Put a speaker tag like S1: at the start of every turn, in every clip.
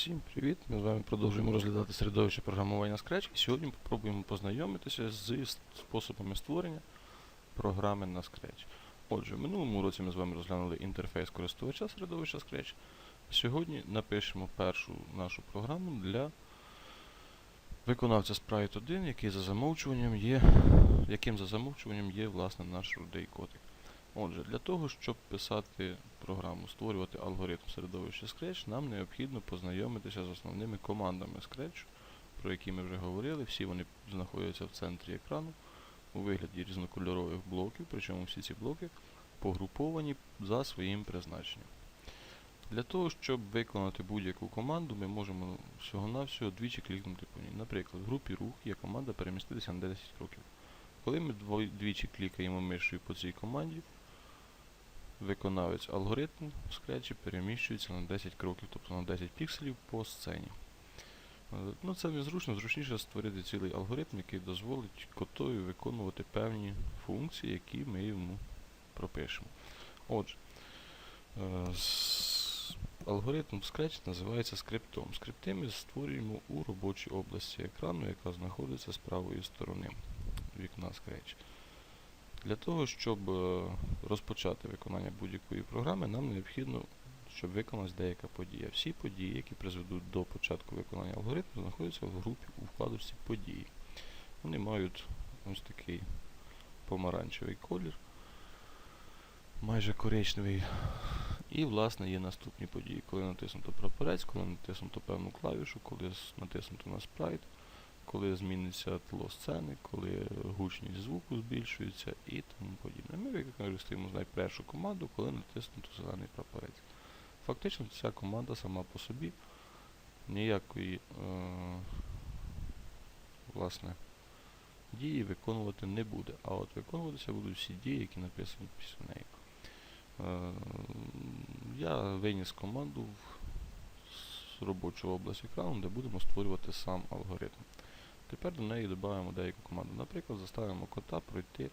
S1: Всім привіт! Ми з вами продовжуємо розглядати середовище програмування Scratch і сьогодні спробуємо познайомитися з способами створення програми на Scratch. Отже, в минулому році ми з вами розглянули інтерфейс користувача середовища Scratch. Сьогодні напишемо першу нашу програму для виконавця Sprite 1, який за замовчуванням є, яким за замовчуванням є власне наш рудий котик. Отже, для того, щоб писати програму, створювати алгоритм середовища Scratch, нам необхідно познайомитися з основними командами Scratch, про які ми вже говорили. Всі вони знаходяться в центрі екрану у вигляді різнокольорових блоків, причому всі ці блоки погруповані за своїм призначенням. Для того, щоб виконати будь-яку команду, ми можемо всього-навсього двічі клікнути по ній. Наприклад, в групі рух є команда переміститися на 10 кроків. Коли ми двічі клікаємо мишею по цій команді, виконавець алгоритму в скретчі переміщується на 10 кроків, тобто на 10 пікселів по сцені. Е, Ну, це незручно, зручніше створити цілий алгоритм, який дозволить котові виконувати певні функції, які ми йому пропишемо. Отже, е, алгоритм Scratch називається скриптом. Скрипти ми створюємо у робочій області екрану, яка знаходиться з правої сторони вікна Scratch. Для того, щоб е, розпочати виконання будь-якої програми, нам необхідно, щоб виконалась деяка подія. Всі події, які призведуть до початку виконання алгоритму, знаходяться в групі у вкладочці події. Вони мають ось такий помаранчевий колір, майже коричневий. І, власне, є наступні події. Коли натиснуто прапорець, коли натиснуто певну клавішу, коли натиснуто на спрайт, коли зміниться тло сцени, коли гучність звуку збільшується і тому подібне. Ми використаємо першу команду, коли натиснуто зелений прапорець. Фактично ця команда сама по собі ніякої е, власне, дії виконувати не буде. А от виконуватися будуть всі дії, які написані після неї. Е, я виніс команду в робочу область екрану, де будемо створювати сам алгоритм. Тепер до неї додаємо деяку команду. Наприклад, заставимо кота пройти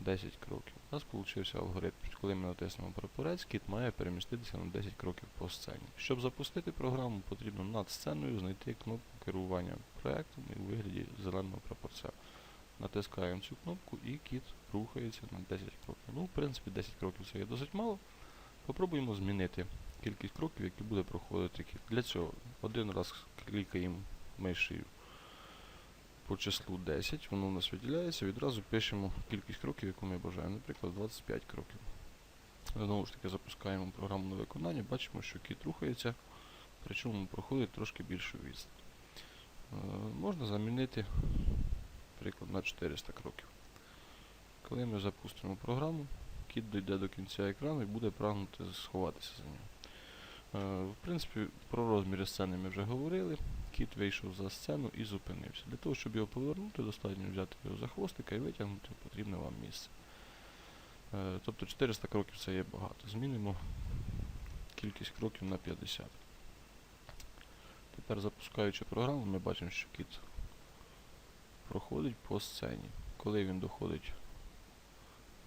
S1: 10 кроків. У нас получився алгоритм. Коли ми натиснемо прапорець, кіт має переміститися на 10 кроків по сцені. Щоб запустити програму, потрібно над сценою знайти кнопку керування проектом і у вигляді зеленого прапорця. Натискаємо цю кнопку і кіт рухається на 10 кроків. Ну, в принципі, 10 кроків це є досить мало. Попробуємо змінити кількість кроків, які буде проходити кіт. Для цього один раз клікаємо мишею по числу 10, воно у нас виділяється, відразу пишемо кількість кроків, яку ми бажаємо, наприклад, 25 кроків. Знову ж таки запускаємо програму на виконання, бачимо, що кіт рухається, причому проходить трошки більшу відстань. Е, можна замінити, наприклад, на 400 кроків. Коли ми запустимо програму, кіт дійде до кінця екрану і буде прагнути сховатися за нього. Е, В принципі, про розміри сцени ми вже говорили. Кіт вийшов за сцену і зупинився. Для того, щоб його повернути, достатньо взяти його за хвостика і витягнути потрібне вам місце. Е, Тобто 400 кроків це є багато. Змінимо кількість кроків на 50. Тепер запускаючи програму, ми бачимо, що кіт проходить по сцені. Коли він доходить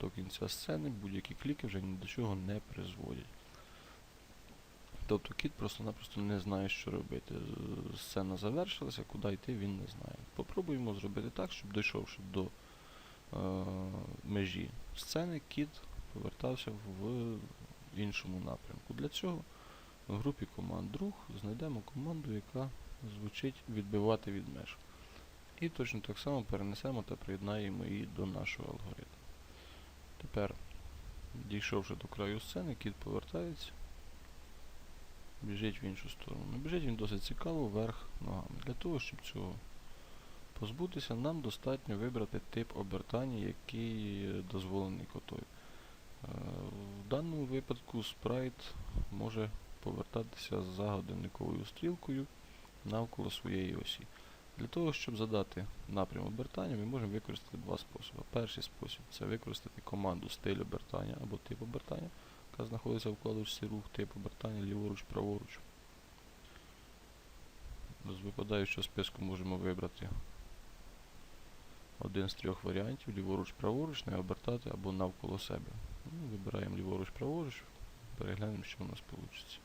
S1: до кінця сцени, будь-які кліки вже ні до чого не призводять. Тобто кіт просто-напросто не знає, що робити. Сцена завершилася, куди йти він не знає. Попробуємо зробити так, щоб дійшовши до е, межі сцени, кіт повертався в іншому напрямку. Для цього в групі команд друг знайдемо команду, яка звучить відбивати від меж. І точно так само перенесемо та приєднаємо її до нашого алгоритму. Тепер, дійшовши до краю сцени, кіт повертається біжить в іншу сторону. Біжить він досить цікаво вверх ногами. Для того, щоб цього позбутися, нам достатньо вибрати тип обертання, який дозволений котою. Е, В даному випадку спрайт може повертатися за годинниковою стрілкою навколо своєї осі. Для того, щоб задати напрям обертання, ми можемо використати два способи. Перший спосіб це використати команду стиль обертання або тип обертання яка знаходиться в вкладочці рух тип обертання ліворуч, праворуч. З випадаючого списку можемо вибрати один з трьох варіантів ліворуч, праворуч, не обертати або навколо себе. Ну, вибираємо ліворуч, праворуч, переглянемо, що у нас вийде.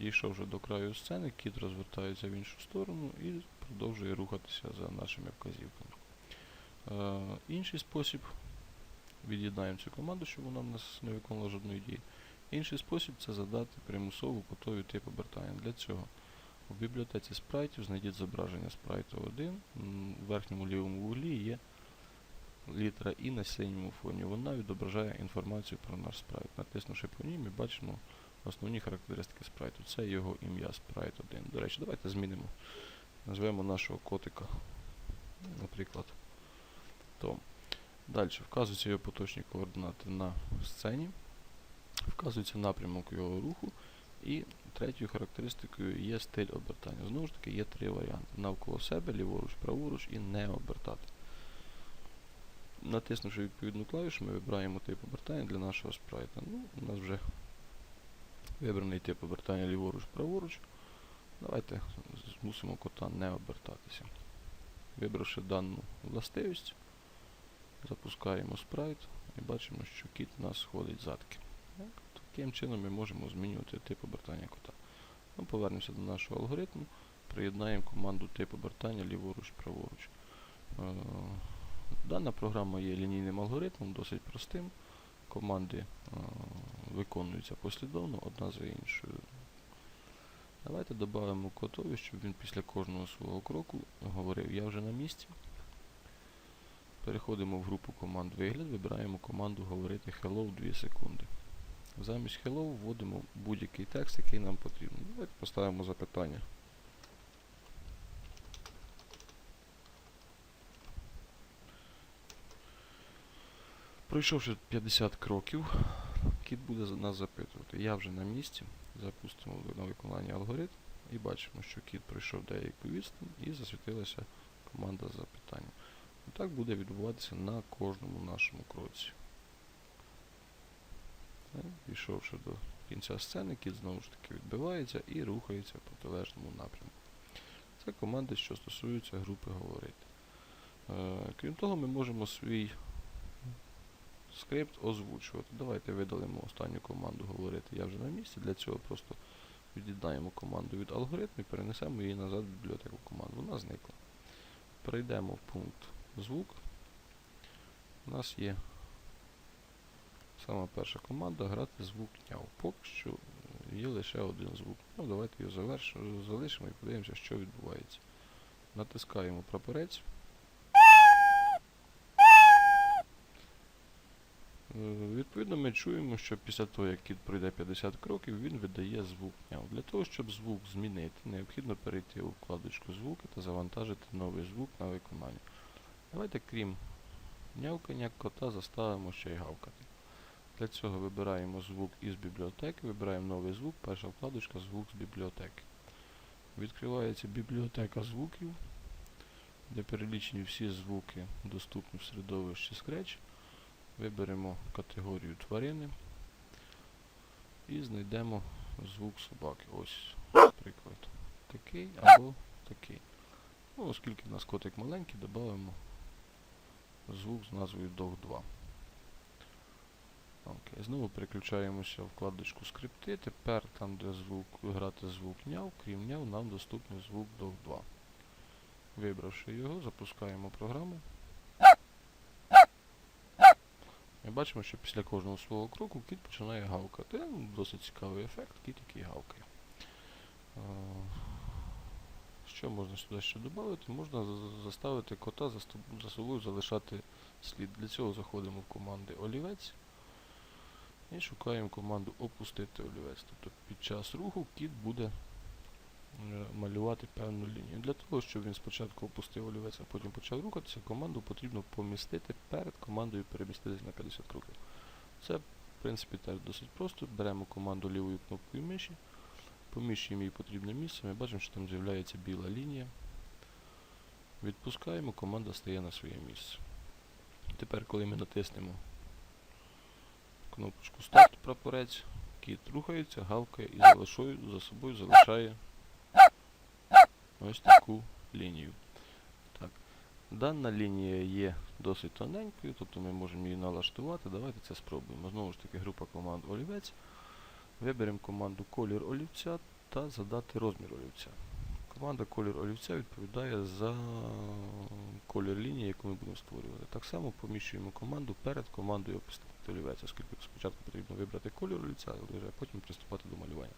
S1: Дійшовши до краю сцени, кіт розвертається в іншу сторону і продовжує рухатися за нашими вказівками. Е, інший спосіб від'єднаємо цю команду, щоб вона в нас не виконувала жодної дії. Інший спосіб це задати примусову котові тип обертання. Для цього в бібліотеці спрайтів знайдіть зображення спрайту 1. М, В верхньому лівому вуглі є літера І на синьому фоні. Вона відображає інформацію про наш спрайт. Натиснувши по ній, ми бачимо основні характеристики спрайту. Це його ім'я спрайт 1. До речі, давайте змінимо. Назвемо нашого котика, наприклад, Том. Далі вказуються його поточні координати на сцені, вказується напрямок його руху, і третьою характеристикою є стиль обертання. Знову ж таки, є три варіанти: навколо себе, ліворуч, праворуч і не обертати. Натиснувши відповідну клавішу, ми вибираємо тип обертання для нашого спрайта. Ну, у нас вже вибраний тип обертання ліворуч, праворуч. Давайте змусимо кота не обертатися. Вибравши дану властивість, запускаємо спрайт і бачимо, що кіт у нас ходить задки. Таким чином ми можемо змінювати тип обертання кота. Ну, повернемося до нашого алгоритму, приєднаємо команду тип обертання ліворуч-праворуч. Е, Дана програма є лінійним алгоритмом, досить простим. Команди е, виконуються послідовно одна за іншою. Давайте додамо котові, щоб він після кожного свого кроку говорив Я вже на місці. Переходимо в групу команд вигляд, вибираємо команду говорити Hello 2 секунди. Замість Hello вводимо будь-який текст, який нам потрібен. Давайте поставимо запитання. Пройшовши 50 кроків, кіт буде нас запитувати. Я вже на місці. Запустимо на виконання алгоритм і бачимо, що кіт пройшов деяку відстань і засвітилася команда запитання. Так буде відбуватися на кожному нашому кроці. Е, Дійшовши до кінця сцени, кіт знову ж таки відбивається і рухається в протилежному напрямку. Це команди, що стосуються групи говорити. Е, крім того, ми можемо свій скрипт озвучувати. Давайте видалимо останню команду говорити я вже на місці. Для цього просто від'єднаємо команду від алгоритму і перенесемо її назад в бібліотеку команд. Вона зникла. Перейдемо в пункт звук. У нас є сама перша команда грати звук няв. Поки що є лише один звук. Ну, давайте його заверш... залишимо і подивимося, що відбувається. Натискаємо прапорець. Е, Відповідно, ми чуємо, що після того, як кіт пройде 50 кроків, він видає звук няв. Для того, щоб звук змінити, необхідно перейти у вкладочку звуки та завантажити новий звук на виконання. Давайте, крім нявкання, кота заставимо ще й гавкати. Для цього вибираємо звук із бібліотеки, вибираємо новий звук, перша вкладочка звук з бібліотеки. Відкривається бібліотека звуків, де перелічені всі звуки, доступні в середовищі Scratch. Виберемо категорію тварини і знайдемо звук собаки. Ось, наприклад, такий або такий. Ну, оскільки в нас котик маленький, додамо звук з назвою Dog2. Окей, Знову переключаємося в вкладочку скрипти. Тепер там, де звук, грати звук няв, крім няв, нам доступний звук Dog2. Вибравши його, запускаємо програму. Ми бачимо, що після кожного свого кроку кіт починає гавкати. Досить цікавий ефект, кіт який гавкає. Що можна сюди ще додати? Можна заставити кота за, собою залишати слід. Для цього заходимо в команди олівець і шукаємо команду опустити олівець. Тобто під час руху кіт буде е, малювати певну лінію. Для того, щоб він спочатку опустив олівець, а потім почав рухатися, команду потрібно помістити перед командою переміститися на 50 кроків. Це, в принципі, теж досить просто. Беремо команду лівою кнопкою миші, поміщуємо її потрібне місце, ми бачимо, що там з'являється біла лінія. Відпускаємо, команда стає на своє місце. Тепер, коли ми натиснемо кнопочку Старт прапорець, кіт рухається, гавкає і залишою, за собою залишає ось таку лінію. Так. Дана лінія є досить тоненькою, тобто ми можемо її налаштувати. Давайте це спробуємо. Знову ж таки, група команд олівець. Виберемо команду колір олівця та задати розмір олівця. Команда колір олівця відповідає за колір лінії, яку ми будемо створювати. Так само поміщуємо команду перед командою опустити олівець, оскільки спочатку потрібно вибрати колір олівця, а потім приступати до малювання.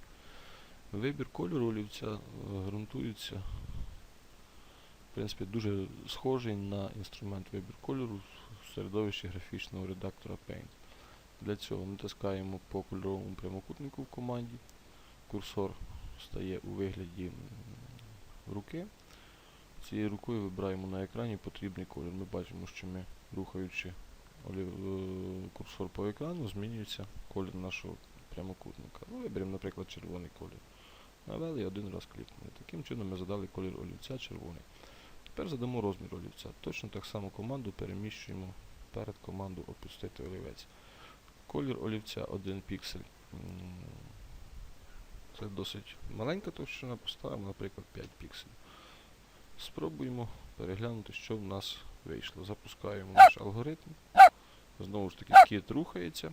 S1: Вибір кольору олівця ґрунтується, в принципі, дуже схожий на інструмент вибір кольору в середовищі графічного редактора Paint. Для цього натискаємо по кольоровому прямокутнику в команді. Курсор стає у вигляді руки. Цією рукою вибираємо на екрані потрібний колір. Ми бачимо, що ми, рухаючи е, курсор по екрану, змінюється колір нашого прямокутника. Ну, виберемо, наприклад, червоний колір. Навели і один раз клікнули. Таким чином ми задали колір олівця червоний. Тепер задамо розмір олівця. Точно так само команду переміщуємо перед команду опустити олівець. Колір олівця 1 піксель. Це досить маленька товщина, поставимо, наприклад, 5 пікселів. Спробуємо переглянути, що в нас вийшло. Запускаємо наш алгоритм. Знову ж таки, кіт рухається,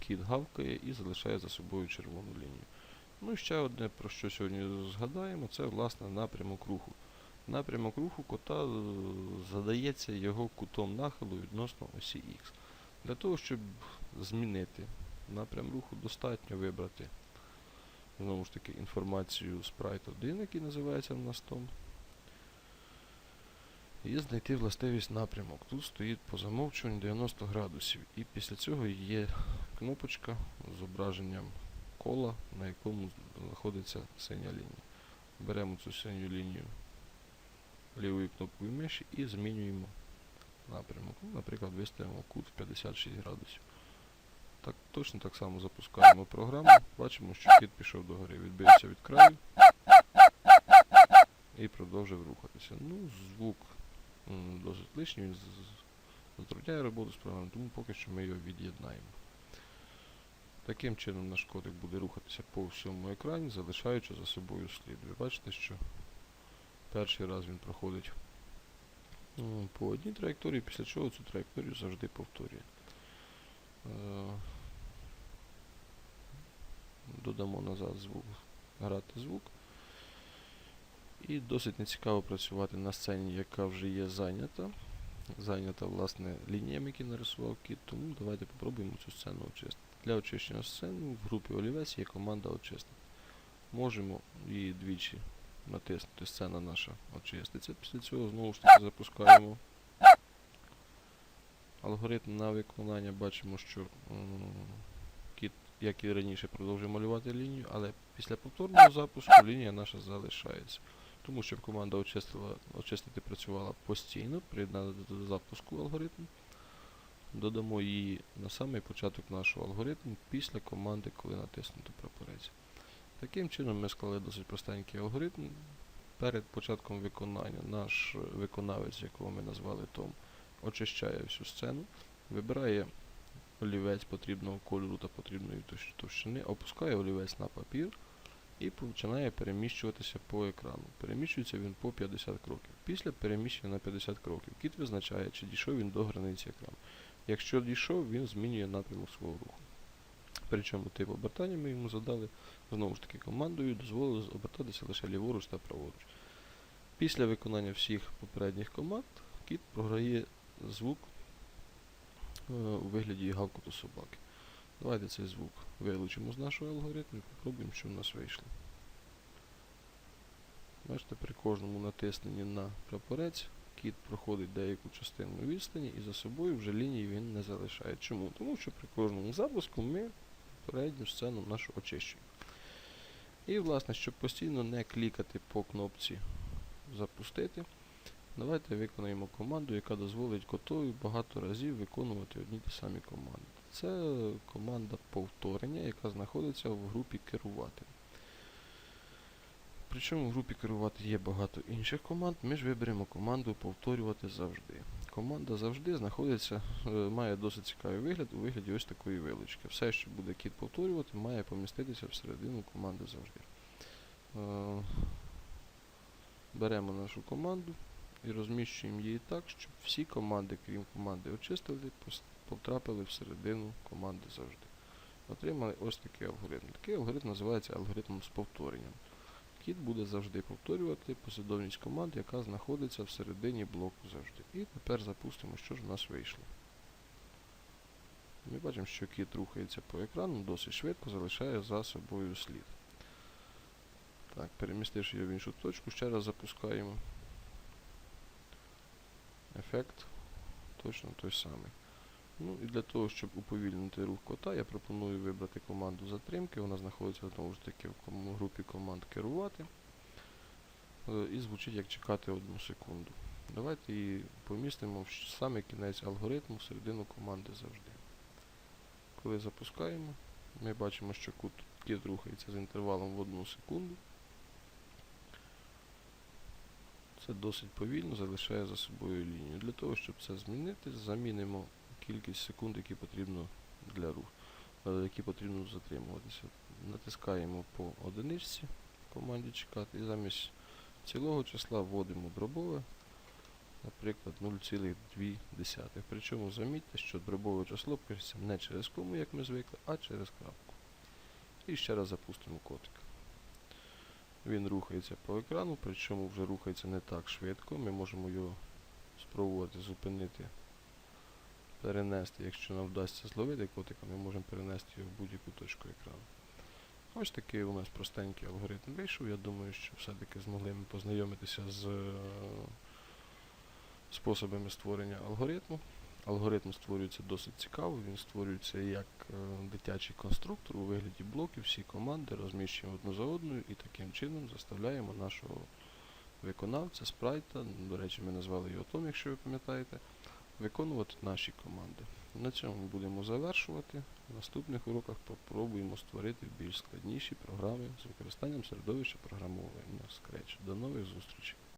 S1: кіт гавкає і залишає за собою червону лінію. Ну і ще одне, про що сьогодні згадаємо, це власне напрямок руху. Напрямок руху кота е, задається його кутом нахилу відносно осі Х. Для того, щоб змінити напрям руху, достатньо вибрати знову ж таки інформацію Sprite 1, який називається в нас Tom. І знайти властивість напрямок. Тут стоїть по замовчуванню 90 градусів. І після цього є кнопочка з зображенням кола, на якому знаходиться синя лінія. Беремо цю синю лінію лівою кнопкою миші і змінюємо напрямок. Ну, наприклад, виставимо кут в 56 градусів. Так, точно так само запускаємо програму, бачимо, що кіт пішов догори, відбився від краю і продовжив рухатися. Ну, звук досить лишній, він затрудняє роботу з програмою, тому поки що ми його від'єднаємо. Таким чином наш кодик буде рухатися по всьому екрані, залишаючи за собою слід. Ви бачите, що перший раз він проходить по одній траєкторії, після чого цю траєкторію завжди повторює. Е, Додамо назад звук, грати звук. І досить нецікаво працювати на сцені, яка вже є зайнята. Зайнята, власне, лініями, які нарисував кіт, тому давайте попробуємо цю сцену очистити. Для очищення сцени в групі олівець є команда очистити. Можемо її двічі натиснути, сцена наша очиститься. Після цього знову ж таки запускаємо алгоритм на виконання. Бачимо, що кіт, як і раніше, продовжує малювати лінію, але після повторного запуску лінія наша залишається. Тому щоб команда очистила, очистити працювала постійно, приєднана до запуску алгоритму. Додамо її на самий початок нашого алгоритму після команди, коли натиснуто прапорець. Таким чином ми склали досить простенький алгоритм. Перед початком виконання наш е, виконавець, якого ми назвали Том, очищає всю сцену, вибирає олівець потрібного кольору та потрібної товщини, опускає олівець на папір і починає переміщуватися по екрану. Переміщується він по 50 кроків. Після переміщення на 50 кроків кіт визначає, чи дійшов він до границі екрану. Якщо дійшов, він змінює напрямок свого руху. Причому тип обертання ми йому задали знову ж таки командою, дозволили обертатися лише ліворуч та праворуч. Після виконання всіх попередніх команд кіт програє звук е, у вигляді гавкоту собаки. Давайте цей звук вилучимо з нашого алгоритму і попробуємо, що в нас вийшло. Бачите, при кожному натисненні на прапорець кіт проходить деяку частину відстані і за собою вже лінії він не залишає. Чому? Тому що при кожному запуску ми передню сцену нашу очищуємо. І, власне, щоб постійно не клікати по кнопці запустити, давайте виконаємо команду, яка дозволить котові багато разів виконувати одні ті самі команди. Це команда повторення, яка знаходиться в групі керувати. Причому в групі керувати є багато інших команд, ми ж виберемо команду повторювати завжди. Команда завжди знаходиться, е, має досить цікавий вигляд у вигляді ось такої вилучки. Все, що буде кіт повторювати, має поміститися всередину команди завжди. Е, Беремо нашу команду і розміщуємо її так, щоб всі команди, крім команди очистили, потрапили всередину команди завжди. отримали ось такий алгоритм. Такий алгоритм називається алгоритмом з повторенням. Кіт буде завжди повторювати послідовність команд, яка знаходиться всередині блоку завжди. І тепер запустимо, що ж в нас вийшло. Ми бачимо, що кіт рухається по екрану, досить швидко залишає за собою слід. Так, перемістивши його в іншу точку, ще раз запускаємо. Ефект точно той самий. Ну і для того, щоб уповільнити рух кота, я пропоную вибрати команду затримки. Вона знаходиться знову ж таки в групі команд керувати. Е, І звучить як чекати одну секунду. Давайте її помістимо в саме кінець алгоритму, середину команди завжди. Коли запускаємо, ми бачимо, що кут кіт рухається з інтервалом в одну секунду. Це досить повільно залишає за собою лінію. Для того, щоб це змінити, замінимо кількість секунд, які потрібно для руху, е, які потрібно затримуватися. Натискаємо по одиничці в команді чекати і замість цілого числа вводимо дробове, наприклад, 0,2. Причому замітьте, що дробове число пишеться не через кому, як ми звикли, а через крапку. І ще раз запустимо котика. Він рухається по екрану, причому вже рухається не так швидко. Ми можемо його спробувати зупинити, перенести. Якщо нам вдасться зловити котика, ми можемо перенести його в будь-яку точку екрану. Ось такий у нас простенький алгоритм вийшов. Я думаю, що все-таки змогли ми познайомитися з е, способами створення алгоритму. Алгоритм створюється досить цікаво, він створюється як е, дитячий конструктор у вигляді блоків, всі команди розміщуємо одну за одною і таким чином заставляємо нашого виконавця, спрайта, до речі, ми назвали його Том, якщо ви пам'ятаєте, виконувати наші команди. На цьому будемо завершувати. В наступних уроках попробуємо створити більш складніші програми з використанням середовища програмування Scratch. До нових зустрічей!